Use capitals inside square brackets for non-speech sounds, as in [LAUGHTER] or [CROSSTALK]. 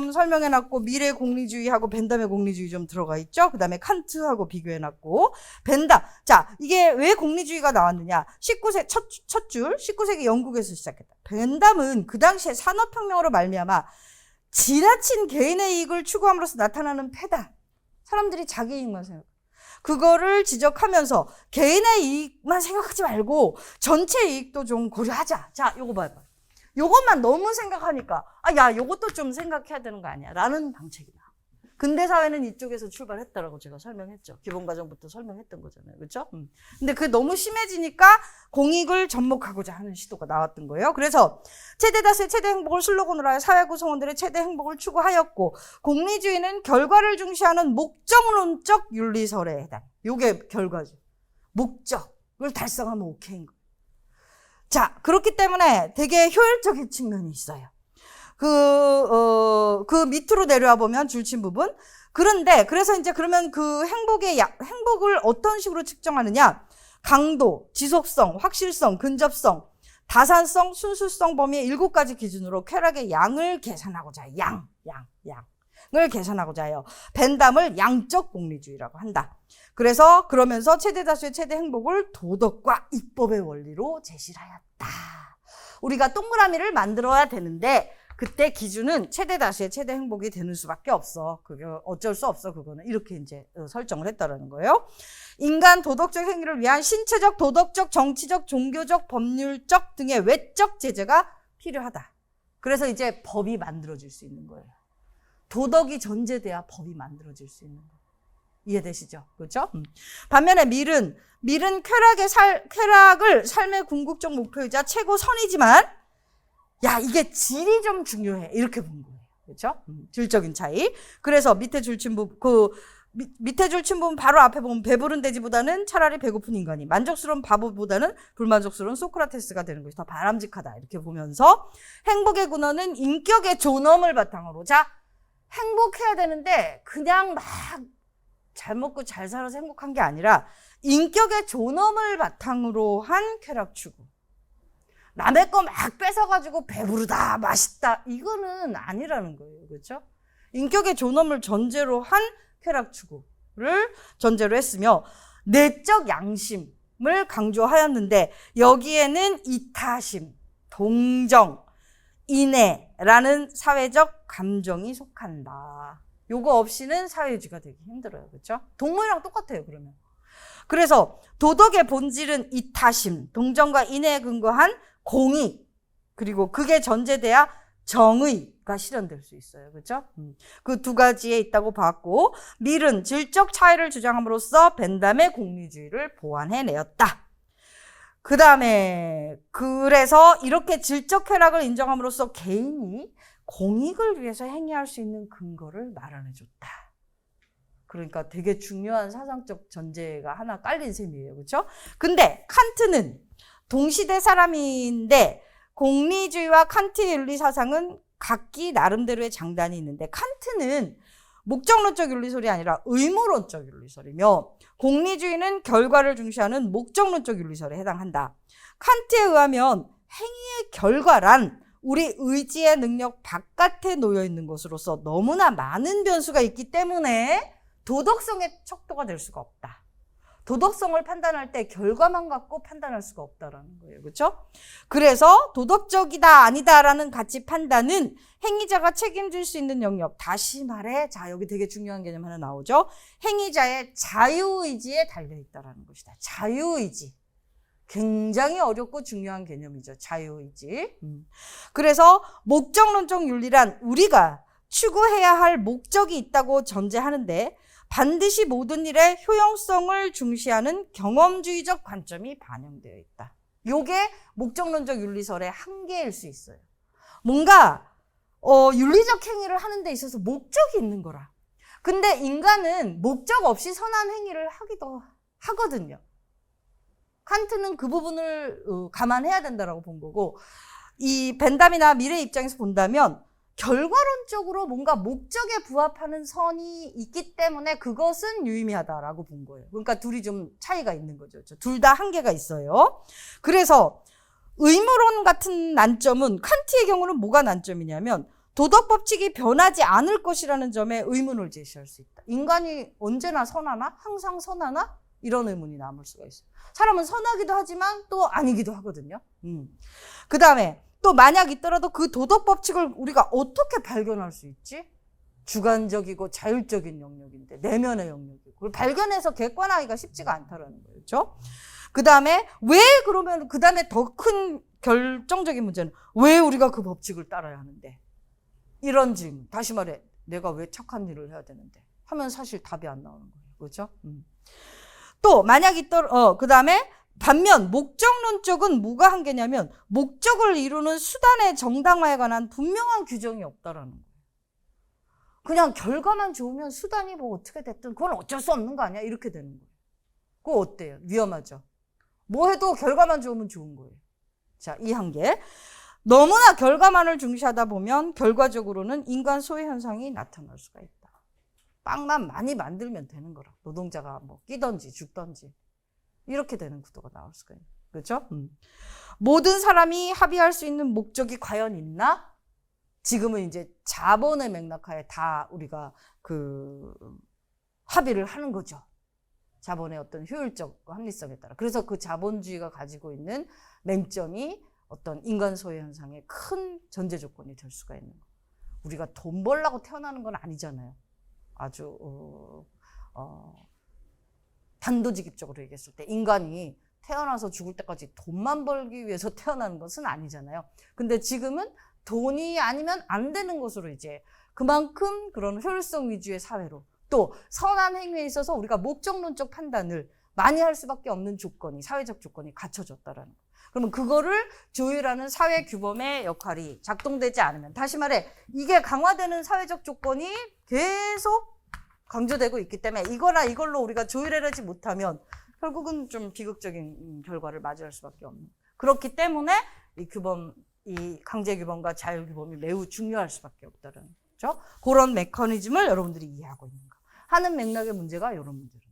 좀 설명해놨고 미래 공리주의하고 벤담의 공리주의 좀 들어가 있죠. 그 다음에 칸트하고 비교해놨고 벤담. 자 이게 왜 공리주의가 나왔느냐? 19세 첫, 첫 줄, 19세기 영국에서 시작했다. 벤담은 그 당시에 산업혁명으로 말미암아 지나친 개인의 이익을 추구함으로써 나타나는 패다. 사람들이 자기 이익만 생각. 그거를 지적하면서 개인의 이익만 생각하지 말고 전체 이익도 좀 고려하자. 자, 요거 봐봐. 요것만 너무 생각하니까 아, 야, 요것도 좀 생각해야 되는 거 아니야? 라는 방책이다. 근대 사회는 이쪽에서 출발했다라고 제가 설명했죠. 기본 과정부터 설명했던 거잖아요. 그렇죠? 음. 근데 그게 너무 심해지니까 공익을 접목하고자 하는 시도가 나왔던 거예요. 그래서 최대 다수의 최대 행복을 슬로건으로 하여 사회 구성원들의 최대 행복을 추구하였고 공리주의는 결과를 중시하는 목적론적 윤리설에 해당. 요게 결과죠. 목적을 달성하면 오케이인 거예요. 자, 그렇기 때문에 되게 효율적인 측면이 있어요. 그, 어, 그 밑으로 내려와 보면 줄친 부분. 그런데, 그래서 이제 그러면 그 행복의, 야, 행복을 어떤 식으로 측정하느냐? 강도, 지속성, 확실성, 근접성, 다산성, 순수성 범위의 일곱 가지 기준으로 쾌락의 양을 계산하고자. 양, 양, 양 을 계산하고자 해요. 벤담을 양적 공리주의라고 한다. 그래서 그러면서 최대 다수의 최대 행복을 도덕과 입법의 원리로 제시를 하였다. 우리가 동그라미를 만들어야 되는데 그때 기준은 최대 다수의 최대 행복이 되는 수밖에 없어. 그게 어쩔 수 없어. 그거는 이렇게 이제 어, 설정을 했다라는 거예요. 인간 도덕적 행위를 위한 신체적, 도덕적, 정치적, 종교적, 법률적 등의 외적 제재가 필요하다. 그래서 이제 법이 만들어질 수 있는 거예요. 도덕이 전제돼야 법이 만들어질 수 있는 거예요. 이해되시죠? 그렇죠? 음. 반면에 밀은 밀은 쾌락의 살 쾌락을 삶의 궁극적 목표이자 최고 선이지만 야 이게 질이 좀 중요해 이렇게 본 거예요. 그렇죠? 음, 질적인 차이. 그래서 밑에 줄친 부분 그 밑- 밑에 줄친 부분 바로 앞에 보면 배부른 돼지보다는 차라리 배고픈 인간이 만족스러운 바보보다는 불만족스러운 소크라테스가 되는 것이 더 바람직하다 이렇게 보면서 행복의 근원은 인격의 존엄을 바탕으로 자 행복해야 되는데 그냥 막 잘 먹고 잘 살아서 행복한 게 아니라 인격의 존엄을 바탕으로 한 쾌락 추구. 남의 거 막 뺏어가지고 배부르다, 맛있다. 이거는 아니라는 거예요. 그렇죠? 인격의 존엄을 전제로 한 쾌락 추구를 전제로 했으며 내적 양심을 강조하였는데 여기에는 이타심, 동정, 인애 라는 사회적 감정이 속한다. 요거 없이는 사회주의가 되기 힘들어요. 그렇죠? 동물이랑 똑같아요, 그러면. 그래서 도덕의 본질은 이타심, 동정과 인애에 근거한 공의, 그리고 그게 전제돼야 정의가 실현될 수 있어요. 그렇죠? 그 두 가지에 있다고 봤고 밀은 질적 차이를 주장함으로써 벤담의 공리주의를 보완해내었다. 그 다음에 그래서 이렇게 질적 쾌락을 인정함으로써 개인이 공익을 위해서 행위할 수 있는 근거를 마련해 줬다. 그러니까 되게 중요한 사상적 전제가 하나 깔린 셈이에요. 그렇죠? 근데 칸트는 동시대 사람인데 공리주의와 칸트의 윤리 사상은 각기 나름대로의 장단이 있는데 칸트는 목적론적 윤리설이 아니라 의무론적 윤리설이며 공리주의는 결과를 중시하는 목적론적 윤리설에 해당한다. 칸트에 의하면 행위의 결과란 우리 의지의 능력 바깥에 놓여 있는 것으로서 너무나 많은 변수가 있기 때문에 도덕성의 척도가 될 수가 없다. 도덕성을 판단할 때 결과만 갖고 판단할 수가 없다라는 거예요. 그렇죠? 그래서 도덕적이다 아니다라는 가치 판단은 행위자가 책임질 수 있는 영역. 다시 말해 자 여기 되게 중요한 개념 하나 나오죠. 행위자의 자유의지에 달려 있다라는 것이다. 자유의지. 굉장히 어렵고 중요한 개념이죠. 자유의지. 음. 그래서 목적론적 윤리란 우리가 추구해야 할 목적이 있다고 전제하는데 반드시 모든 일의 효용성을 중시하는 경험주의적 관점이 반영되어 있다. 요게 목적론적 윤리설의 한계일 수 있어요. 뭔가 어, 윤리적 행위를 하는 데 있어서 목적이 있는 거라. 근데 인간은 목적 없이 선한 행위를 하기도 하거든요. 칸트는 그 부분을 어, 감안해야 된다라고 본 거고 이 벤담이나 미래 입장에서 본다면 결과론적으로 뭔가 목적에 부합하는 선이 있기 때문에 그것은 유의미하다라고 본 거예요. 그러니까 둘이 좀 차이가 있는 거죠. 둘 다 한계가 있어요. 그래서 의무론 같은 난점은 칸트의 경우는 뭐가 난점이냐면 도덕 법칙이 변하지 않을 것이라는 점에 의문을 제시할 수 있다. 인간이 언제나 선하나? 항상 선하나? 이런 의문이 남을 수가 있어요. 사람은 선하기도 하지만 또 아니기도 하거든요. 음. 그 다음에 또 만약 있더라도 그 도덕 법칙을 우리가 어떻게 발견할 수 있지? 주관적이고 자율적인 영역인데 내면의 영역이고 그걸 발견해서 객관하기가 쉽지가 않다라는 거예요. 그렇죠? 그 다음에 왜 그러면 그 다음에 더 큰 결정적인 문제는 왜 우리가 그 법칙을 따라야 하는데 이런 질문 다시 말해 내가 왜 착한 일을 해야 되는데 하면 사실 답이 안 나오는 거예요. 그렇죠? 음. 또 만약 있더 어 그 다음에 반면 목적론 쪽은 뭐가 한계냐면 목적을 이루는 수단의 정당화에 관한 분명한 규정이 없다라는 거예요. 그냥 결과만 좋으면 수단이 뭐 어떻게 됐든 그건 어쩔 수 없는 거 아니야? 이렇게 되는 거예요. 그거 어때요? 위험하죠. 뭐 해도 결과만 좋으면 좋은 거예요. 자, 이 한계. 너무나 결과만을 중시하다 보면 결과적으로는 인간 소외 현상이 나타날 수가 있다. 빵만 많이 만들면 되는 거라. 노동자가 뭐 끼던지 죽던지 이렇게 되는 구도가 나올 수가 있는. 그렇죠? 음. 모든 사람이 합의할 수 있는 목적이 과연 있나? 지금은 이제 자본의 맥락하에 다 우리가 그 합의를 하는 거죠. 자본의 어떤 효율적 합리성에 따라. 그래서 그 자본주의가 가지고 있는 맹점이 어떤 인간 소외 현상의 큰 전제 조건이 될 수가 있는 거. 우리가 돈 벌라고 태어나는 건 아니잖아요. 아주 어, 어, 단도직입적으로 얘기했을 때 인간이 태어나서 죽을 때까지 돈만 벌기 위해서 [LAUGHS] 태어나는 것은 아니잖아요. 근데 지금은 돈이 아니면 안 되는 것으로 이제 그만큼 그런 효율성 위주의 사회로 또 선한 행위에 있어서 우리가 목적론적 판단을 많이 할 수밖에 없는 조건이 사회적 조건이 갖춰졌다라는 거. 그러면 그거를 조율하는 사회 규범의 역할이 작동되지 않으면 다시 말해 이게 강화되는 사회적 조건이 계속 강조되고 있기 때문에 이거나 이걸로 우리가 조율해내지 못하면 결국은 좀 비극적인 음, 결과를 맞이할 수밖에 없는. 그렇기 때문에 이 규범, 이 강제 규범과 자율 규범이 매우 중요할 수밖에 없다는 거죠. 그런 메커니즘을 여러분들이 이해하고 있는 거. 하는 맥락의 문제가 문제로.